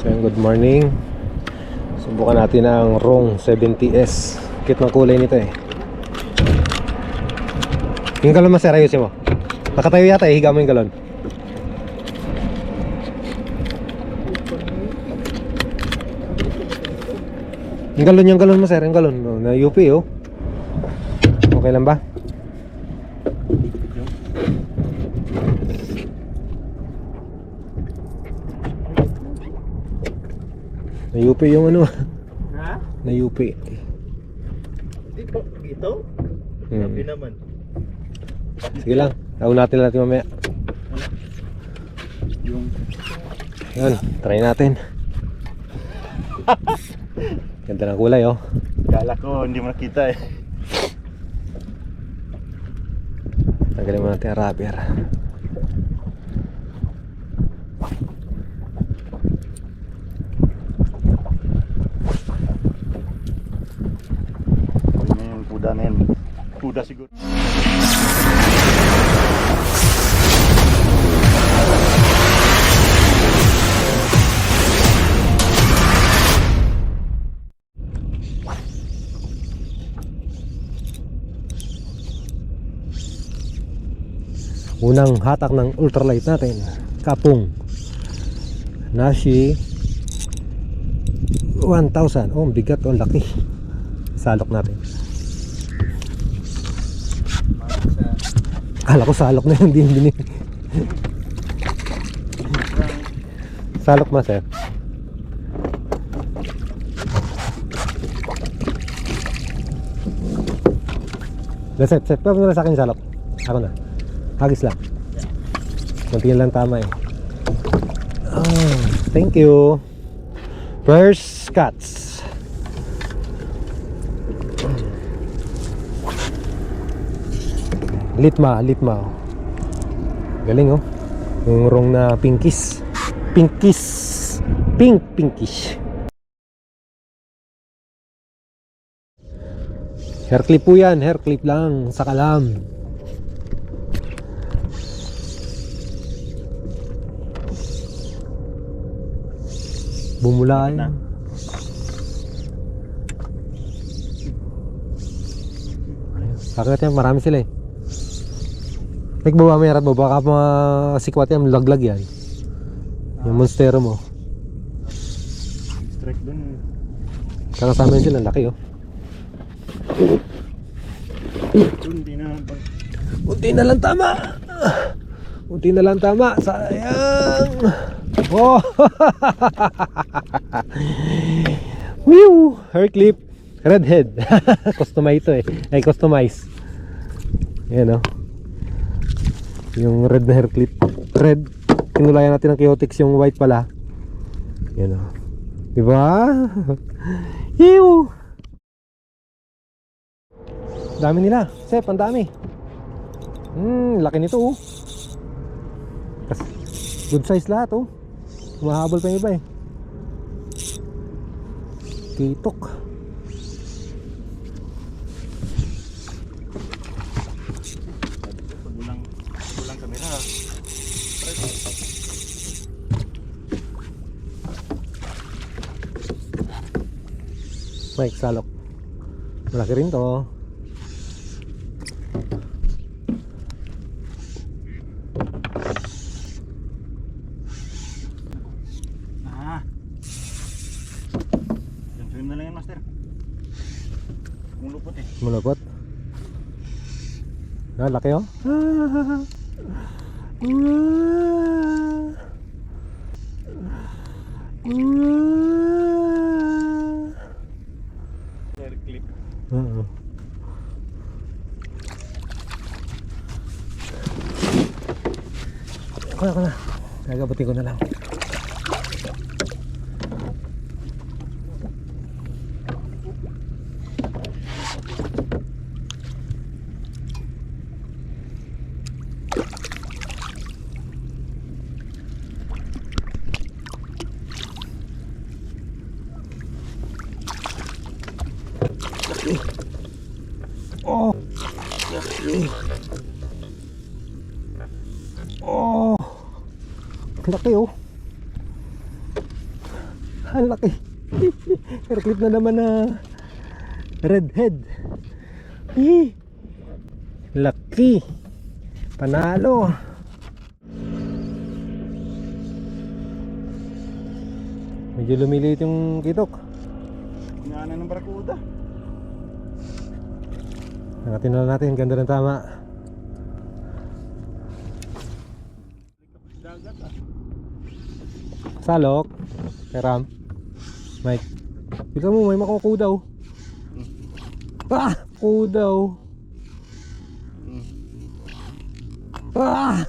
So yun, good morning. Subukan natin ang Rong 70S. Cute ng kulay nito eh. Yung galon mas ayusin mo. Nakatayo yata eh, higa mo yung galon. Yung galon, yung galon mo yung galon. Oh, na UP oh. Okay lang ba? Na UP yung ano. Ha? Na UP. Di ba? Ito? Hmm. Sabi naman. Sige lang. Taon natin natin mamaya. Yung Yan, try natin. Ganda ng kulay oh. kala ko hindi mo nakita eh. Tanggalin mo natin ang rubber. Yung kuda na yan? Kuda siguro. Unang hatak ng ultralight natin. Kapung. Nashi 1,000. Oh, bigat. Oh, ang laki. Salok natin. Kala ko salok na yung din din. salok ma sir. Set, set. Pwede na sa akin salok. Ako na. Hagis lang. Kunti lang tama eh. Oh, thank you. First cuts. Litma, litma. Galing oh. Yung rong na pinkish. Pinkish. Pink, pinkish. Hair clip po yan. Hair clip lang. Sa kalam. Bumula yan. Bakit yan? Marami sila eh. Nagbaba mo. Baka mga sikwat yan, laglag yan. Yung monstero mo. Strike dun. Kakasama yun sila, laki oh. Dun di na. pag- Unti na lang tama. Unti na lang tama. Sayang. Oh. Whew. Hair clip. Redhead. customize ito eh. Ay, customize. Yan oh. Yung red na hair clip. Red. Kinulayan natin ng Chaotix yung white pala. Yan oh. Diba? Ew. Dami nila. Sep, ang dami. Hmm, laki nito oh. Good size lahat oh. Humahabol pa yung iba eh. Kitok. Mike, salok. Malaki rin to. Ah. Na lang yan, master. Kumulupot eh. Mulupot. Ah, laki oh. Ah. Ah. Hair clip. Oo. Ako na, ako na. Gagabutin ko na lang. Oh. Oh. Laki oh. Ang laki. Hair clip na naman na redhead. Eh, laki. Panalo. Medyo lumiliit yung kitok. Inaanan ng barakuda. Nangatin na natin, ganda ng tama. Salok. Keram. Mike. Tignan mo, may makukudaw. Ah! Kudaw. Ah!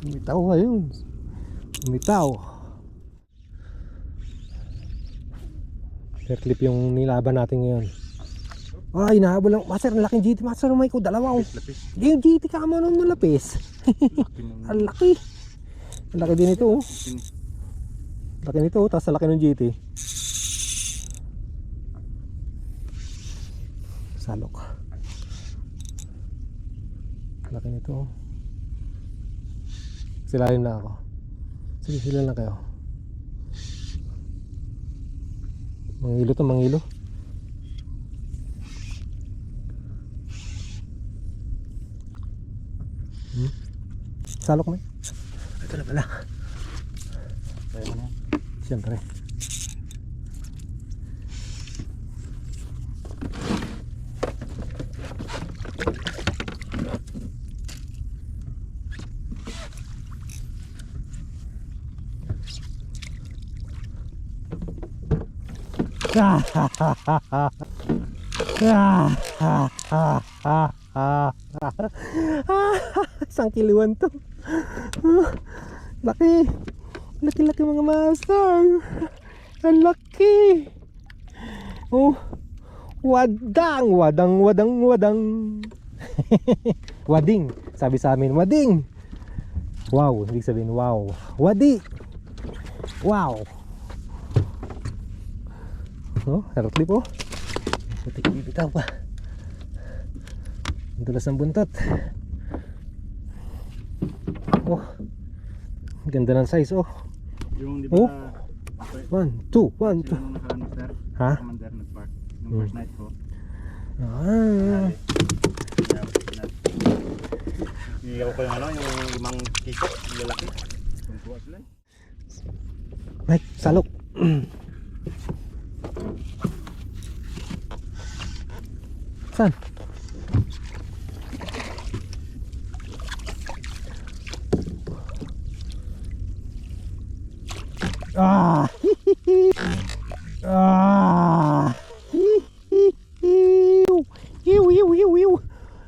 Umitaw ka yun. Umitaw. Hair clip yung nilaban natin ngayon. Ay, nahabol lang. Master, ang laking GT. Master, may ko dalawa. oh. Lapis. Yung GT ka mo nun malapis. Ang laki. Ang laki din ito. oh. Laki nito, oh. tapos ang laki ng GT. Salok. Laki nito. oh. Silalim na ako. Sige, sila lang kayo. Mangilo to, mangilo. Salok mo. Ito na pala. Mo yan. Siyempre. Isang kiliwan to. Laki. Laki-laki mga master. Ang laki. Oh. Wadang, wadang, wadang, wadang. wading. Sabi sa amin, wading. Wow, hindi sabihin wow. Wadi. Wow. Oh, harap clip oh. Putik bibitaw pa. Dulas ng buntot. Ganda ng size oh. Yung di Oh. ba... Okay. One, two, one, two. nung nakaraan master? Ha? Commander nag-park. Nung Hmm. first night ko. Ah. Iyaw ko yung ano, yung limang kiko, yung lalaki. Yung. Mike, salok. Saan? Ah! ah! Hiw, hiw, hiw, hiw!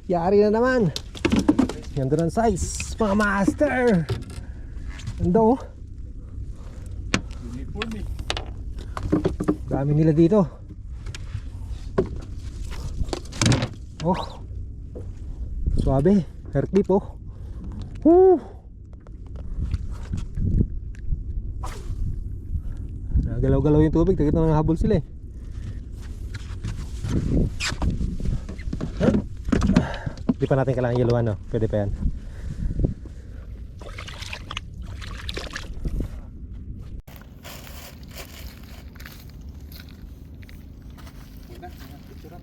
Yari na naman. Ganda ng size, mga master. Ganda oh. Dami nila dito. Oh. Suabe. Hair clip oh. Woo. Galaw-galaw yung tubig, takit na nanghabol sila eh. Hindi pa natin kailangan yaluan no? Pwede pa yan. Picture up.